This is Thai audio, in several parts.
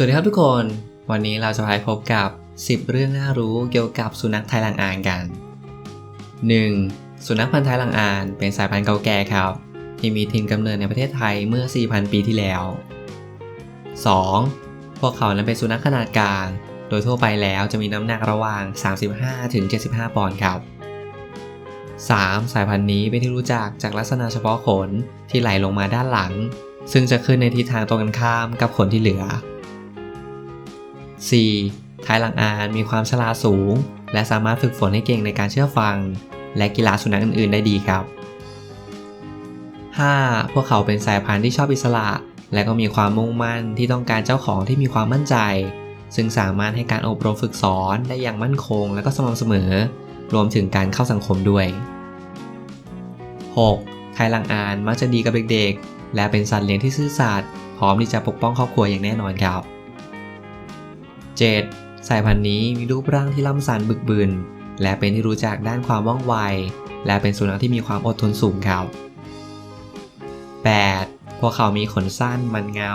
สวัสดีครับทุกคน วันนี้เราจะไปพบกับ 10 เรื่องน่ารู้เกี่ยวกับสุนัขไทยลังอานกัน 1. สุนัขพันธุ์ไทยลังอาน เป็นสายพันธุ์เก่าแก่ครับ ที่มีถิ่นกำเนิดในประเทศไทยเมื่อ 4,000 ปีที่แล้ว 2. พวกเขานั้นเป็นสุนัขขนาดกลาง โดยทั่วไปแล้วจะมีน้ำหนักระหว่าง 35-75 ปอนด์ครับ 3. สายพันธุ์นี้เป็นที่รู้จักจากลักษณะเฉพาะขนที่ไหลลงมาด้านหลัง ซึ่งจะขึ้นในทิศทางตรงกันข้ามกับขนที่เหลือ 4. ท้ายหลังอานมีความฉลาดสูง และสามารถฝึกฝนให้เก่งในการเชื่อฟัง และกีฬาสุนัขอื่น ๆ ได้ดีครับ 5. พวกเขาเป็นสายพันธุ์ที่ชอบอิสระ และก็มีความมุ่งมั่นที่ต้องการเจ้าของที่มีความมั่นใจ ซึ่งสามารถให้การอบรมฝึกสอนได้อย่างมั่นคง และก็สม่ำเสมอ รวมถึงการเข้าสังคมด้วย 6. ไทยลังอานมักจะดีกับเด็กๆ และเป็นสัตว์เลี้ยงที่ซื่อสัตย์พร้อมที่จะปกป้องครอบครัวอย่างแน่นอนครับ 7. สายพันธุ์นี้มีรูปร่างที่ล่ำสันบึกบึนและเป็นที่รู้จักด้านความว่องไว และเป็นสุนัขที่มีความอดทนสูงครับ 8. พวกเขามีขนสั้นมันเงา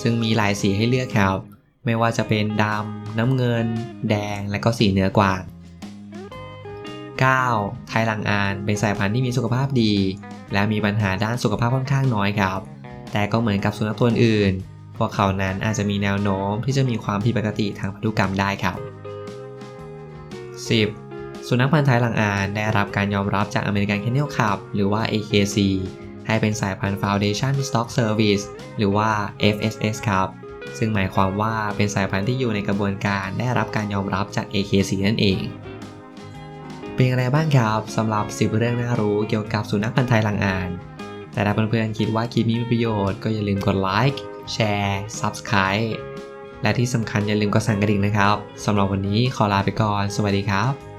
ซึ่งมีหลายสีให้เลือกครับ ไม่ว่าจะเป็นดำ น้ำเงิน แดง และก็สีเนื้อกวาง 9. ไทยลังอานเป็นสายพันธุ์ที่มีสุขภาพดี และมีปัญหาด้านสุขภาพค่อนข้างน้อยครับ แต่ก็เหมือนกับสุนัขตัวอื่น วกเขานั้นอาจจะมีแนวโน้มที่จะมีความผิดปกติทางพันธุกรรมได้ครับ 10. สุนัขพันธุ์ไทยหลังอานได้รับการยอมรับจากอเมริกัน Kennel Club หรือว่า AKC ให้เป็นสายพันธุ์ Foundation Stock Service หรือว่า FSS ครับ ซึ่งหมายความว่าเป็นสายพันธุ์ที่อยู่ในกระบวนการได้รับการยอมรับจาก AKC นั่นเอง เป็นอะไรบ้างครับสำหรับ 10 เรื่องน่ารู้เกี่ยวกับสุนัขพันธุ์ไทยหลังอาน แต่ถ้าเพื่อนๆคิดว่าคลิปนี้มีประโยชน์ก็อย่าลืมกดไลค์แชร์ Subscribe และที่สำคัญอย่าลืมกดสั่นกระดิ่งนะครับสำหรับวันนี้ขอลาไปก่อน สวัสดีครับ